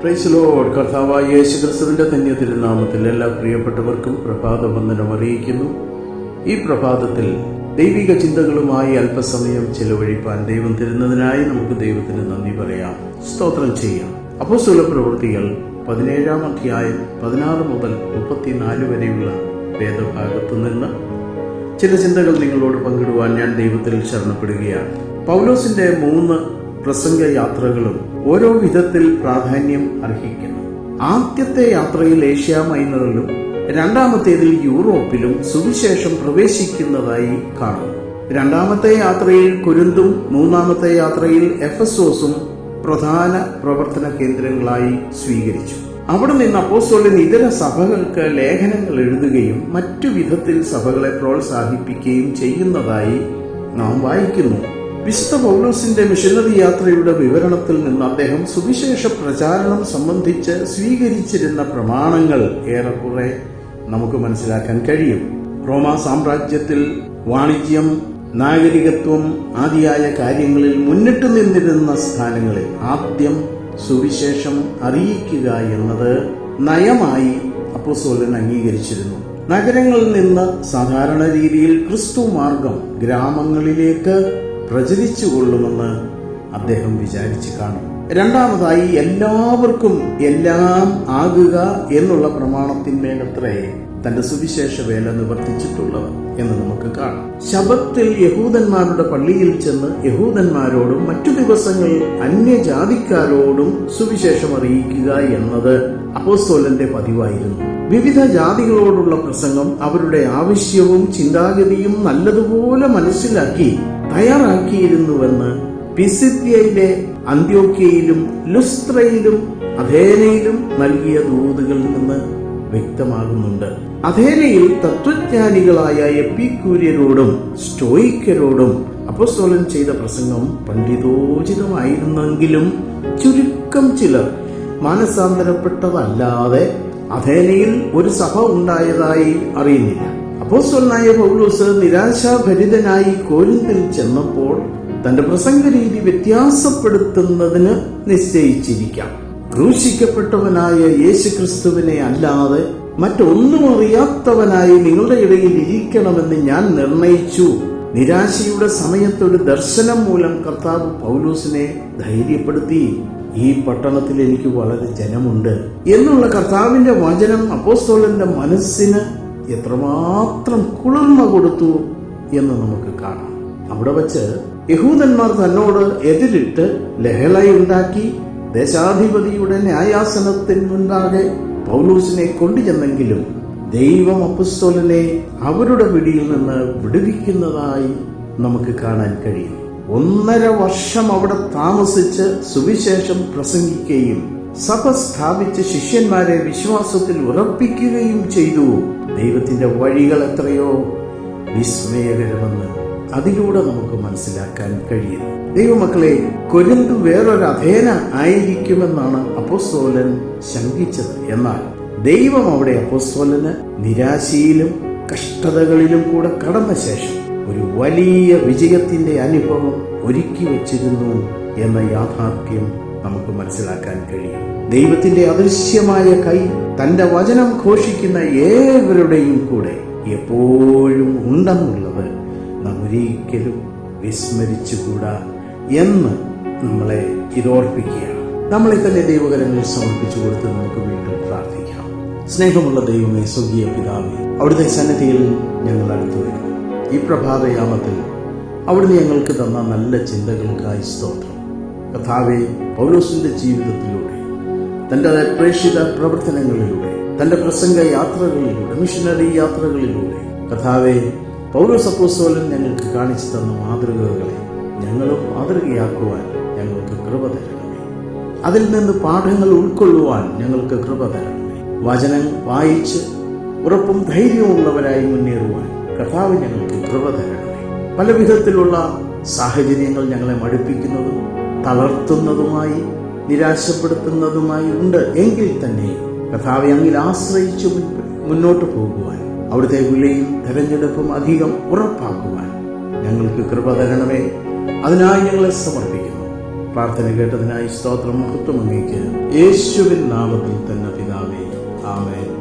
പ്രൈസ്ലോഡ് കർത്താവായ യേശു ക്രിസ്തുവിന്റെ തന്നെ തിരുനാമത്തിൽ എല്ലാ പ്രിയപ്പെട്ടവർക്കും പ്രഭാത വന്ദനം അറിയിക്കുന്നു. ഈ പ്രഭാതത്തിൽ ദൈവിക ചിന്തകളുമായി അല്പസമയം ചെലവഴിപ്പാൻ ദൈവം തരുന്നതിനായി നമുക്ക് ദൈവത്തിന് നന്ദി പറയാം. സ്തോത്രം ചെയ്യാം. അപ്പോസ്തല പ്രവൃത്തികൾ പതിനേഴാം അധ്യായം പതിനാറ് മുതൽ മുപ്പത്തിനാല് വരെയുള്ള വേദഭാഗത്തു നിന്ന് ചില ചിന്തകൾ നിങ്ങളോട് പങ്കിടുവാൻ ഞാൻ ദൈവത്തിൽ ശരണപ്പെടുകയാണ്. പൗലോസിന്റെ മൂന്ന് പ്രസംഗ യാത്രകളും ഓരോ വിധത്തിൽ പ്രാധാന്യം അർഹിക്കുന്നു. ആദ്യത്തെ യാത്രയിൽ ഏഷ്യ മൈനറിലും രണ്ടാമത്തേതിൽ യൂറോപ്പിലും സുവിശേഷം പ്രവേശിക്കുന്നതായി കാണുന്നു. രണ്ടാമത്തെ യാത്രയിൽ കുരുന്തും മൂന്നാമത്തെ യാത്രയിൽ എഫസോസും പ്രധാന പ്രവർത്തന കേന്ദ്രങ്ങളായി സ്വീകരിച്ചു. അവിടെ നിന്ന് അപ്പോസ്തലൻ ഇതര സഭകൾക്ക് ലേഖനങ്ങൾ എഴുതുകയും മറ്റു വിധത്തിൽ സഭകളെ പ്രോത്സാഹിപ്പിക്കുകയും ചെയ്യുന്നതായി നാം വായിക്കുന്നു. വിശുദ്ധ പൗലോസിന്റെ മിഷനറി യാത്രയുടെ വിവരണത്തിൽ നിന്ന് അദ്ദേഹം സുവിശേഷ പ്രചാരണം സംബന്ധിച്ച് സ്വീകരിച്ചിരുന്ന പ്രമാണങ്ങൾ ഏറെക്കുറെ നമുക്ക് മനസ്സിലാക്കാൻ കഴിയും. റോമാ സാമ്രാജ്യത്തിൽ വാണിജ്യം നാഗരികത്വം ആദിയായ കാര്യങ്ങളിൽ മുന്നിട്ട് നിന്നിരുന്ന സ്ഥാനങ്ങളിൽ ആദ്യം സുവിശേഷം അറിയിക്കുക എന്നത് നയമായി അപ്പോസോലൻ അംഗീകരിച്ചിരുന്നു. നഗരങ്ങളിൽ നിന്ന് സാധാരണ രീതിയിൽ ക്രിസ്തു മാർഗം ഗ്രാമങ്ങളിലേക്ക് പ്രചരിച്ചു കൊള്ളുമെന്ന് അദ്ദേഹം വിചാരിച്ചു കാണും. രണ്ടാമതായി എല്ലാവർക്കും എല്ലാം ആകുക എന്നുള്ള പ്രമാണത്തിന്മേലത്രേ തന്റെ സുവിശേഷ വേല നിവർത്തിച്ചിട്ടുള്ളവർ എന്ന് നമുക്ക് കാണാം. ശബത്തിൽ യഹൂദന്മാരുടെ പള്ളിയിൽ ചെന്ന് യഹൂദന്മാരോടും മറ്റു ദിവസങ്ങളിൽ അന്യജാതിക്കാരോടും സുവിശേഷം അറിയിക്കുക എന്നത് അപ്പോസ്തോലന്റെ പതിവായിരുന്നു. വിവിധ ജാതികളോടുള്ള പ്രസംഗം അവരുടെ ആവശ്യവും ചിന്താഗതിയും നല്ലതുപോലെ മനസ്സിലാക്കി തയ്യാറാക്കിയിരുന്നുവെന്ന് പിസിദ്യയിലെ അന്ത്യോക്യയിലും ലുസ്ത്രയിലും അധേനയിലും നൽകിയ ദൂതുകളിൽ നിന്ന് വ്യക്തമാകുന്നുണ്ട്. അധേനയിൽ തത്വജ്ഞാനികളായ എപ്പിക്കൂര്യരോടും സ്റ്റോയിക്കരോടും അപ്പോസ്തോലൻ ചെയ്ത പ്രസംഗം പണ്ഡിതോചിതമായിരുന്നെങ്കിലും ചുരുക്കം ചിലർ മാനസാന്തരപ്പെട്ടതല്ലാതെ അഥേനയിൽ ഒരു സഭ ഉണ്ടായതായി അറിയുന്നില്ല. അപ്പോസ്വലനായ പൗലൂസ് നിരാശാഭരിതനായി കോരിന്തിൽ ചെന്നപ്പോൾ തന്റെ പ്രസംഗ രീതി വ്യത്യാസപ്പെടുത്തുന്നതിന് നിശ്ചയിച്ചിരിക്കാം. ക്രൂശിക്കപ്പെട്ടവനായ യേശുക്രിസ്തുവിനെ അല്ലാതെ മറ്റൊന്നും അറിയാത്തവനായി നിങ്ങളുടെ ഇടയിൽ ഇരിക്കണമെന്ന് ഞാൻ നിർണയിച്ചു. നിരാശയുടെ സമയത്തൊരു ദർശനം മൂലം കർത്താവ് പൗലൂസിനെ ധൈര്യപ്പെടുത്തി ഈ പട്ടണത്തിൽ എനിക്ക് വളരെ ജനമുണ്ട് എന്നുള്ള കർത്താവിന്റെ വചനം അപ്പോസ്തോലന്റെ മനസ്സിന് എത്രമാത്രം കുളിർമ കൊടുത്തു എന്ന് നമുക്ക് കാണാം. അവിടെ വച്ച് യഹൂദന്മാർ തന്നോട് എതിരിട്ട് ലഹളയുണ്ടാക്കി ദേശാധിപതിയുടെ ന്യായാസനത്തിന് മുൻപാകെ പൗലൂസിനെ കൊണ്ടുചെന്നെങ്കിലും ദൈവം അപ്പസ്തോലനെ അവരുടെ പിടിയിൽ നിന്ന് വിടുവിക്കുന്നതായി നമുക്ക് കാണാൻ കഴിയും. ഒന്നര വർഷം അവിടെ താമസിച്ച് സുവിശേഷം പ്രസംഗിക്കുകയും സഭ സ്ഥാപിച്ച് ശിഷ്യന്മാരെ വിശ്വാസത്തിൽ ഉറപ്പിക്കുകയും ചെയ്തു. ദൈവത്തിന്റെ വഴികൾ എത്രയോ വിസ്മയകരമെന്ന് അതിലൂടെ നമുക്ക് മനസ്സിലാക്കാൻ കഴിയും. ദൈവമക്കളെ കൊരിന്തു വേറൊരു അധേന ആയിരിക്കുമെന്നാണ് അപ്പോസ്തോലൻ ശങ്കിച്ചത്. എന്നാൽ ദൈവം അവിടെ അപ്പോസ്തോലന് നിരാശയിലും കഷ്ടതകളിലും കൂടെ കടന്ന ശേഷം ഒരു വലിയ വിജയത്തിന്റെ അനുഭവം ഒരുക്കി വച്ചിരുന്നു എന്ന യാഥാർത്ഥ്യം നമുക്ക് മനസ്സിലാക്കാൻ കഴിയും. ദൈവത്തിന്റെ അദൃശ്യമായ കൈ തന്റെ വചനം ഘോഷിക്കുന്ന ഏവരുടെയും കൂടെ എപ്പോഴും ഉണ്ടെന്നുള്ളത് നാം ഒരിക്കലും വിസ്മരിച്ചുകൂടാ എന്ന് നമ്മളെ ഇതോർപ്പിക്കുകയാണ്. നമ്മളെ തന്നെ ദൈവകരങ്ങളിൽ സമർപ്പിച്ചു കൊടുത്ത് നമുക്ക് വീണ്ടും പ്രാർത്ഥിക്കാം. സ്നേഹമുള്ള ദൈവമേ സ്വർഗീയ പിതാവേ അവിടുത്തെ സന്നിധിയിൽ ഞങ്ങൾ അടുത്തു വരുന്നു ഈ പ്രഭാതയാമത്തിൽ അവിടുന്ന് ഞങ്ങൾക്ക് തന്ന നല്ല ചിന്തകൾക്കായി സ്തോത്രം. കഥാവെ പൗലോസിന്റെ ജീവിതത്തിലൂടെ തന്റെ പ്രേക്ഷിത പ്രവർത്തനങ്ങളിലൂടെ തന്റെ പ്രസംഗ യാത്രകളിലൂടെ മിഷനറി യാത്രകളിലൂടെ കഥാവെ പൗലോസ് ഞങ്ങൾക്ക് കാണിച്ചു തന്ന മാതൃകകളെ ഞങ്ങളും മാതൃകയാക്കുവാൻ ഞങ്ങൾക്ക് കൃപ തരണമേ. അതിൽ നിന്ന് പാഠങ്ങൾ ഉൾക്കൊള്ളുവാൻ ഞങ്ങൾക്ക് കൃപ തരണമേ. വചനം വായിച്ച് ഉറപ്പും ധൈര്യമുള്ളവരായി മുന്നേറുവാൻ കർത്താവ് ഞങ്ങൾക്ക് കൃപ തരണമേ. പല വിധത്തിലുള്ള സാഹചര്യങ്ങൾ ഞങ്ങളെ മടുപ്പിക്കുന്നതും തളർത്തുന്നതുമായി നിരാശപ്പെടുത്തുന്നതുമായി ഉണ്ട്. എങ്കിൽ തന്നെ കഥാവ് അങ്ങിൽ ആശ്രയിച്ചു മുന്നോട്ട് പോകുവാൻ അവിടുത്തെ വിളിയും തെരഞ്ഞെടുപ്പും അധികം ഉറപ്പാക്കുവാൻ ഞങ്ങൾക്ക് കൃപ തരണമേ. അതിനായി ഞങ്ങളെ സമർപ്പിക്കുന്നു. പ്രാർത്ഥന കേട്ടതിനായി സ്തോത്രം മഹത്വം അങ്ങേക്ക്. യേശുവിൻ നാമത്തിൽ തന്നെ പിതാവേ. ആമേൻ.